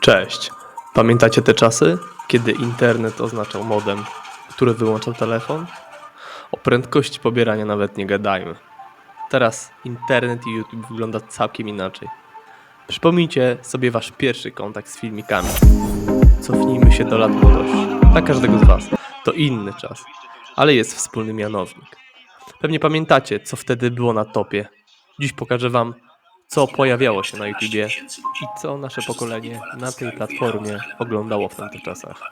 Cześć. Pamiętacie te czasy, kiedy internet oznaczał modem, który wyłączał telefon? O prędkości pobierania nawet nie gadajmy. Teraz internet i YouTube wygląda całkiem inaczej. Przypomnijcie sobie wasz pierwszy kontakt z filmikami. Cofnijmy się do lat młodości. Dla każdego z was. To inny czas, ale jest wspólny mianownik. Pewnie pamiętacie, co wtedy było na topie. Dziś pokażę wam, co pojawiało się na YouTubie i co nasze pokolenie na tej platformie oglądało w tamtych czasach.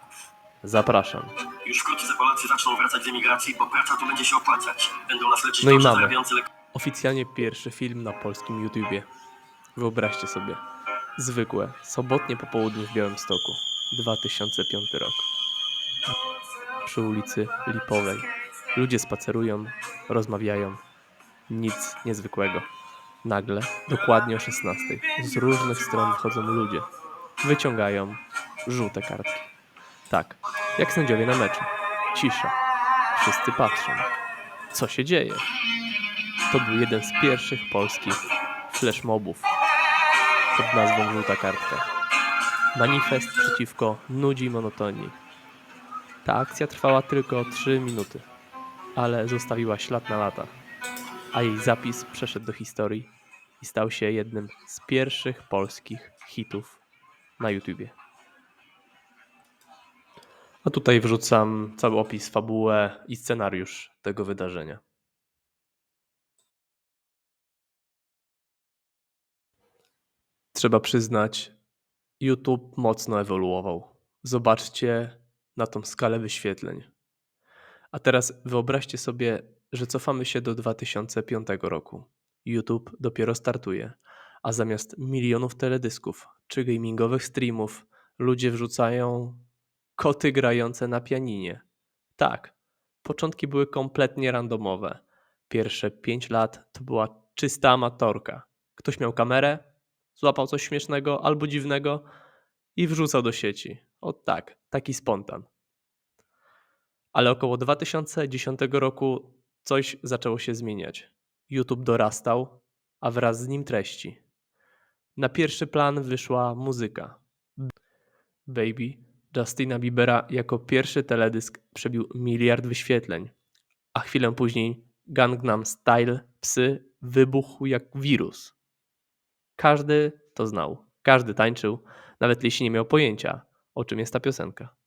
Zapraszam. Już wkrótce Polacy zaczną wracać z emigracji, bo praca tu będzie się opłacać. Będą nas leczyć No i mamy. Oficjalnie pierwszy film na polskim YouTubie. Wyobraźcie sobie. Zwykłe, sobotnie popołudnie w Białymstoku. 2005 rok. Przy ulicy Lipowej. Ludzie spacerują, rozmawiają. Nic niezwykłego. Nagle, dokładnie o 16, z różnych stron wchodzą ludzie. Wyciągają żółte kartki. Tak, jak sędziowie na meczu. Cisza. Wszyscy patrzą. Co się dzieje? To był jeden z pierwszych polskich flashmobów pod nazwą Żółta Kartka. Manifest przeciwko nudzi i monotonii. Ta akcja trwała tylko 3 minuty, ale zostawiła ślad na lata, a jej zapis przeszedł do historii i stał się jednym z pierwszych polskich hitów na YouTubie. A tutaj wrzucam cały opis, fabułę i scenariusz tego wydarzenia. Trzeba przyznać, YouTube mocno ewoluował. Zobaczcie na tą skalę wyświetleń. A teraz wyobraźcie sobie, że cofamy się do 2005 roku. YouTube dopiero startuje, a zamiast milionów teledysków czy gamingowych streamów, ludzie wrzucają koty grające na pianinie. Tak, początki były kompletnie randomowe. Pierwsze 5 lat to była czysta amatorka. Ktoś miał kamerę, złapał coś śmiesznego albo dziwnego i wrzucał do sieci. O tak, taki spontan. Ale około 2010 roku coś zaczęło się zmieniać. YouTube dorastał, a wraz z nim treści. Na pierwszy plan wyszła muzyka. Baby Justina Biebera jako pierwszy teledysk przebił miliard wyświetleń, a chwilę później Gangnam Style Psy wybuchł jak wirus. Każdy to znał, każdy tańczył, nawet jeśli nie miał pojęcia, o czym jest ta piosenka.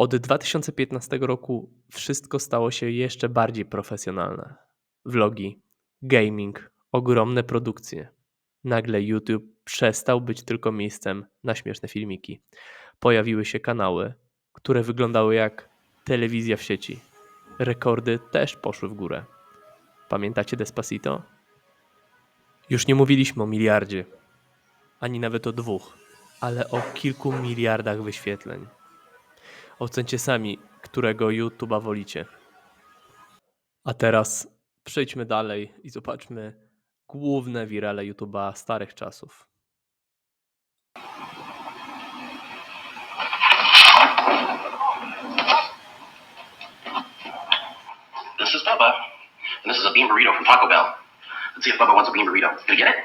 Od 2015 roku wszystko stało się jeszcze bardziej profesjonalne. Vlogi, gaming, ogromne produkcje. Nagle YouTube przestał być tylko miejscem na śmieszne filmiki. Pojawiły się kanały, które wyglądały jak telewizja w sieci. Rekordy też poszły w górę. Pamiętacie Despacito? Już nie mówiliśmy o miliardzie, ani nawet o dwóch, ale o kilku miliardach wyświetleń. Ocencie sami, którego YouTube'a wolicie. A teraz przejdźmy dalej i zobaczmy główne wirale YouTube'a starych czasów. This is Bubba, and this is a bean burrito from Taco Bell. Let's see if Bubba wants a bean burrito. Gonna get it?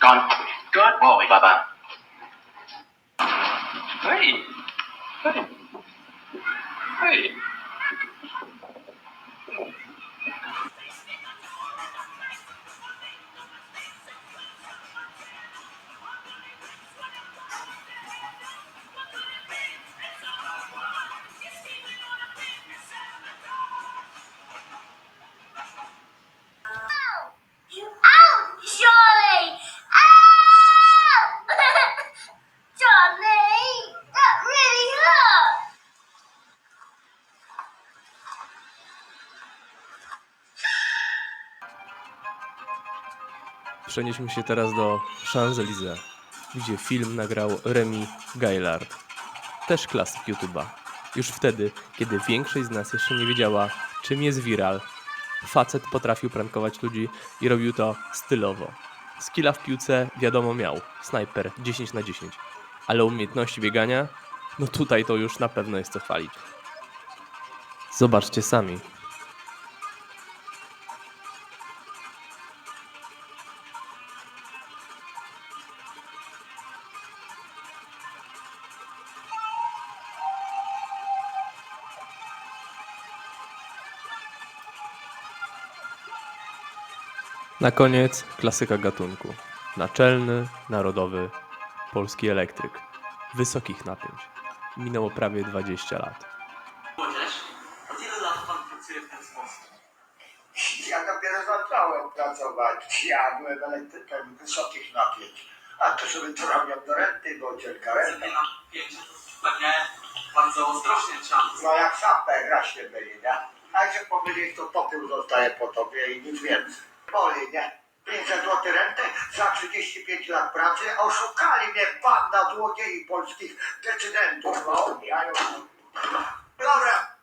Gone. Good boy, Bubba. Hey. Hey. Hey. Przenieśmy się teraz do Champs-Élysées, gdzie film nagrał Remy Gaillard, też klasyk YouTube'a. Już wtedy, kiedy większość z nas jeszcze nie wiedziała, czym jest viral, facet potrafił prankować ludzi i robił to stylowo. Skilla w piłce wiadomo miał, snajper 10 na 10, ale umiejętności biegania, no tutaj to już na pewno jest co chwalić. Zobaczcie sami. Na koniec klasyka gatunku. Naczelny, narodowy, polski elektryk. Wysokich napięć. Minęło prawie 20 lat. Młodzież, od ilu lat pan pracuje w ten sposób? Ja dopiero zacząłem pracować. Ja byłem elektrykiem wysokich napięć. A to sobie trafiam do renty, bo Wysokie renta. napięcie to pewnie bardzo ostrożnie trzeba. No jak szapę gra się byli, nie? A jak się pomylisz, to potył zostaje po tobie i nic więcej. Nie? 500 zł renty za 35 lat pracy. Oszukali mnie banda złodziei polskich decydentów. No, ja już... Dobra,